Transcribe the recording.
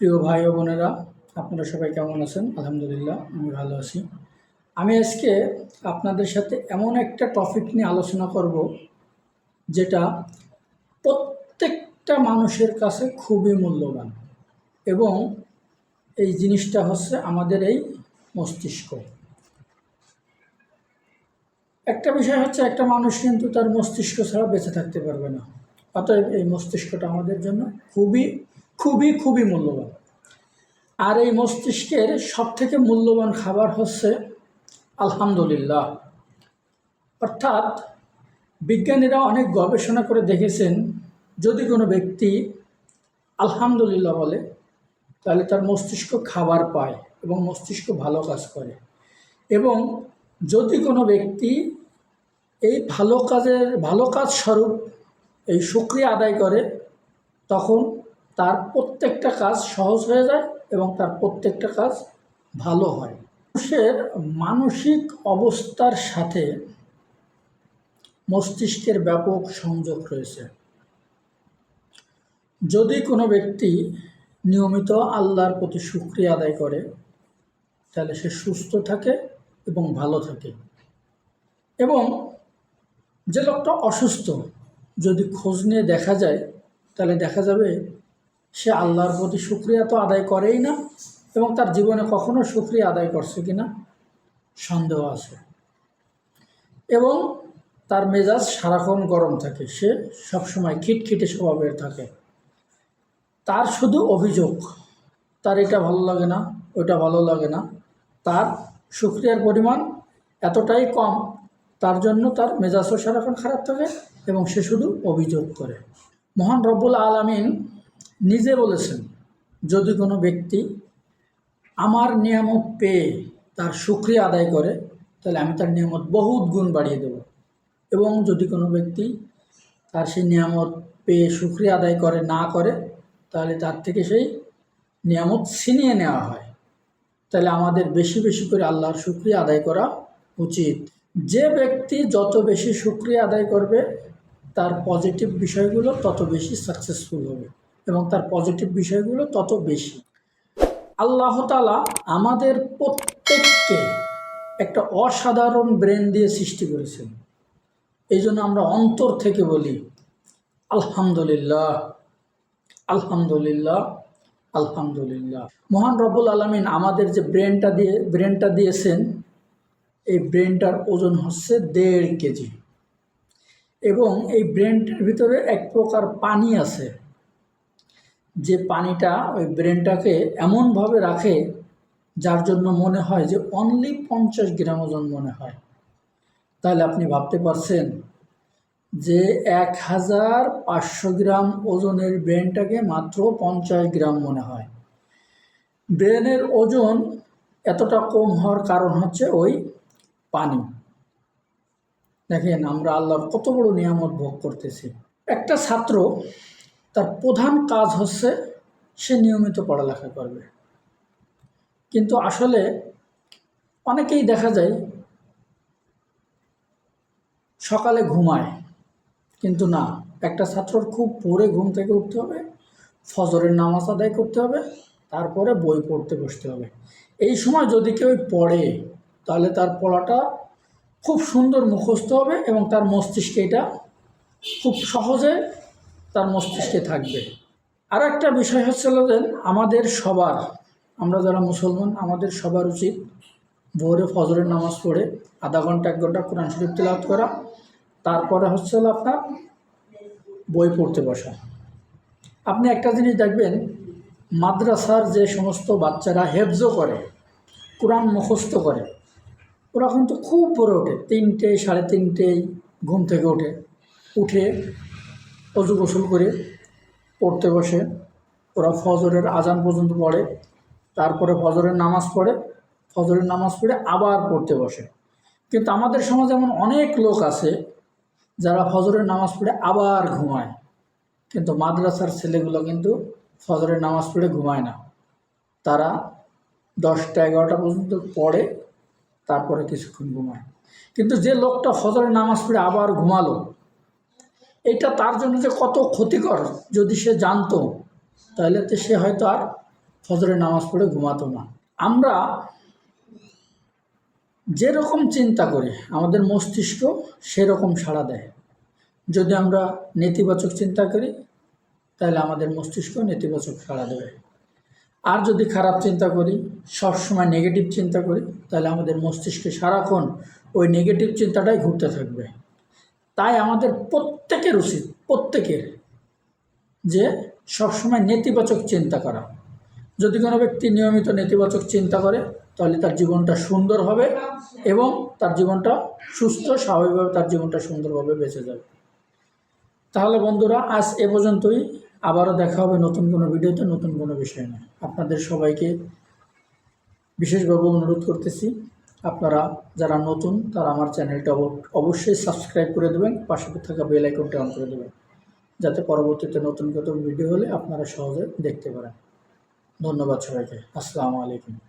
প্রিয় ভাই ও বোনেরা, আপনারা সবাই কেমন আছেন? আলহামদুলিল্লাহ, আমি ভালো আছি। আমি আজকে আপনাদের সাথে এমন একটা টপিক নিয়ে আলোচনা করব, যেটা প্রত্যেকটা মানুষের কাছে খুবই মূল্যবান এবং এই জিনিসটা হচ্ছে আমাদের এই মস্তিষ্ক। একটা বিষয় হচ্ছে, একটা মানুষ কিন্তু তার মস্তিষ্ক ছাড়া বেঁচে থাকতে পারবে না। অতএব এই মস্তিষ্কটা আমাদের জন্য খুবই খুবই খুবই মূল্যবান। আর এই মস্তিষ্কের সবথেকে মূল্যবান খাবার হচ্ছে আলহামদুলিল্লাহ। অর্থাৎ বিজ্ঞানীরা অনেক গবেষণা করে দেখেছেন, যদি কোনো ব্যক্তি আলহামদুলিল্লাহ বলে, তাহলে তার মস্তিষ্ক খাবার পায় এবং মস্তিষ্ক ভালো কাজ করে। এবং যদি কোনো ব্যক্তি এই ভালো কাজের, ভালো কাজ স্বরূপ এই সুক্রিয়া আদায় করে, তখন তার প্রত্যেকটা কাজ সহজ হয়ে যায় এবং তার প্রত্যেকটা কাজ ভালো হয়। মানুষের মানসিক অবস্থার সাথে মস্তিষ্কের ব্যাপক সংযোগ রয়েছে। যদি কোনো ব্যক্তি নিয়মিত আল্লাহর প্রতি সুক্রিয়া আদায় করে, তাহলে সে সুস্থ থাকে এবং ভালো থাকে। এবং যে লোকটা অসুস্থ, যদি খোঁজ নিয়ে দেখা যায়, তাহলে দেখা যাবে সে আল্লাহর প্রতি সুক্রিয়া তো আদায় করেই না এবং তার জীবনে কখনো সুক্রিয়া আদায় করছে কিনা সন্দেহ আছে। এবং তার মেজাজ সারাক্ষণ গরম থাকে। সে সবসময় খিটখিটে স্বভাবের থাকে। তার শুধু অভিযোগ, তার এটা ভালো লাগে না, ওইটা ভালো লাগে না। তার সুক্রিয়ার পরিমাণ এতটাই কম, তার জন্য তার মেজাজও সারাক্ষণ খারাপ থাকে এবং সে শুধু অভিযোগ করে। মহান রব্বুল আলমিন নিজে বলেছেন, যদি কোনো ব্যক্তি আমার নিয়ামত পেয়ে তার সুক্রিয়া আদায় করে, তাহলে আমি তার নিয়ামত বহুত গুণ বাড়িয়ে দেব। এবং যদি কোনো ব্যক্তি তার সেই নিয়ামত পেয়ে সুক্রিয়া আদায় করে, না করে, তাহলে তার থেকে সেই নিয়ামত ছিনিয়ে নেওয়া হয়। তাহলে আমাদের বেশি বেশি করে আল্লাহর শুক্রিয়া আদায় করা উচিত। যে ব্যক্তি যত বেশি শুক্রিয়া আদায় করবে, তার পজিটিভ বিষয়গুলো তত বেশি সাকসেসফুল হবে। এবং তার পজিটিভ বিষয়গুলো তত বেশি। আল্লাহ তালা আমাদের প্রত্যেককে একটা অসাধারণ ব্রেন দিয়ে সৃষ্টি করেছেন। এই জন্য আমরা অন্তর থেকে বলি, আলহামদুলিল্লাহ আলহামদুলিল্লাহ আলহামদুলিল্লাহ। মহান রব্বুল আলমিন আমাদের যে ব্রেনটা দিয়ে ব্রেনটা দিয়েছেন, এই ব্রেনটার ওজন হচ্ছে দেড় কেজি। এবং এই ব্রেনটার ভিতরে এক প্রকার পানি আছে। যে পানিটা ওই ব্রেনটাকে এমনভাবে রাখে, যার জন্য মনে হয় যে অনলি পঞ্চাশ গ্রাম ওজন মনে হয়। তাহলে আপনি ভাবতে পারছেন যে এক হাজার পাঁচশো গ্রাম ওজনের ব্রেনটাকে মাত্র পঞ্চাশ গ্রাম মনে হয়। ব্রেনের ওজন এতটা কম হওয়ার কারণ হচ্ছে ওই পানি। দেখেন, আমরা আল্লাহর কত বড় নিয়ামত ভোগ করতেছি। একটা ছাত্র তার প্রধান কাজ হচ্ছে সে নিয়মিত পড়ালেখা করবে। কিন্তু আসলে অনেকেই দেখা যায় সকালে ঘুমায়, কিন্তু না, একটা ছাত্রর খুব ভোরে ঘুম থেকে উঠতে হবে, ফজরের নামাজ আদায় করতে হবে, তারপরে বই পড়তে বসতে হবে। এই সময় যদি কেউ পড়ে, তাহলে তার পড়াটা খুব সুন্দর মুখস্থ হবে এবং তার মস্তিষ্কে এটা খুব সহজে তার মস্তিষ্কে থাকবে। আর একটা বিষয় হচ্ছে যে আমাদের সবার, আমরা যারা মুসলমান, আমাদের সবার উচিত ভোরে ফজরের নামাজ পড়ে আধা ঘণ্টা, এক ঘণ্টা কোরআন শরীফ তেলাওয়াত করা। তারপরে হচ্ছে হলো আপনার বই পড়তে বসা। আপনি একটা জিনিস দেখবেন, মাদ্রাসার যে সমস্ত বাচ্চারা হেফজো করে, কোরআন মুখস্থ করে, ওরা কিন্তু খুব ভোরে ওঠে। তিনটে, সাড়ে তিনটেই ঘুম থেকে ওঠে। উঠে অজু গোসল করে পড়তে বসে। ওরা ফজরের আজান পর্যন্ত পড়ে, তারপরে ফজরের নামাজ পড়ে, ফজরের নামাজ পড়ে আবার পড়তে বসে। কিন্তু আমাদের সমাজে এমন অনেক লোক আছে যারা ফজরের নামাজ পড়ে আবার ঘুমায়। কিন্তু মাদ্রাসার ছেলেগুলো কিন্তু ফজরের নামাজ পড়ে ঘুমায় না। তারা দশটা এগারোটা পর্যন্ত পড়ে, তারপরে কিছুক্ষণ ঘুমায়। কিন্তু যে লোকটা ফজরের নামাজ পড়ে আবার ঘুমালো এটা তার জন্য যে কত ক্ষতিকর যদি সে জানতো, তাহলে তো সে হয়তো আর ফজরের নামাজ পড়ে ঘুমাতো না। আমরা যেরকম চিন্তা করি, আমাদের মস্তিষ্ক সেরকম সাড়া দেয়। যদি আমরা নেতিবাচক চিন্তা করি, তাহলে আমাদের মস্তিষ্ক নেতিবাচক সাড়া দেবে। আর যদি খারাপ চিন্তা করি, সবসময় নেগেটিভ চিন্তা করি, তাহলে আমাদের মস্তিষ্কে সারাক্ষণ ওই নেগেটিভ চিন্তাটাই ঘুরতে থাকবে। তাই আমাদের প্রত্যেকের উচিত, প্রত্যেকের, যে সবসময় নেতিবাচক চিন্তা করা। যদি কোনো ব্যক্তি নিয়মিত নেতিবাচক চিন্তা করে, তাহলে তার জীবনটা সুন্দর হবে এবং তার জীবনটা সুস্থ, স্বাভাবিকভাবে তার জীবনটা সুন্দরভাবে বেঁচে যাবে। তাহলে বন্ধুরা, আজ এ পর্যন্তই। আবারও দেখা হবে নতুন কোনো ভিডিওতে, নতুন কোনো বিষয় নিয়ে। আপনাদের সবাইকে বিশেষভাবে অনুরোধ করতেছি। আপনারা যারা নতুন, তারা আমার চ্যানেলটা অব- অবশ্যই সাবস্ক্রাইব করে দেবেন, পাশে থাকা বেল আইকনটা অন করে দেবেন, যাতে পরবর্তীতে নতুন নতুন ভিডিও হলে আপনারা সহজে দেখতে পারেন। ধন্যবাদ সবাইকে। আসসালামু আলাইকুম।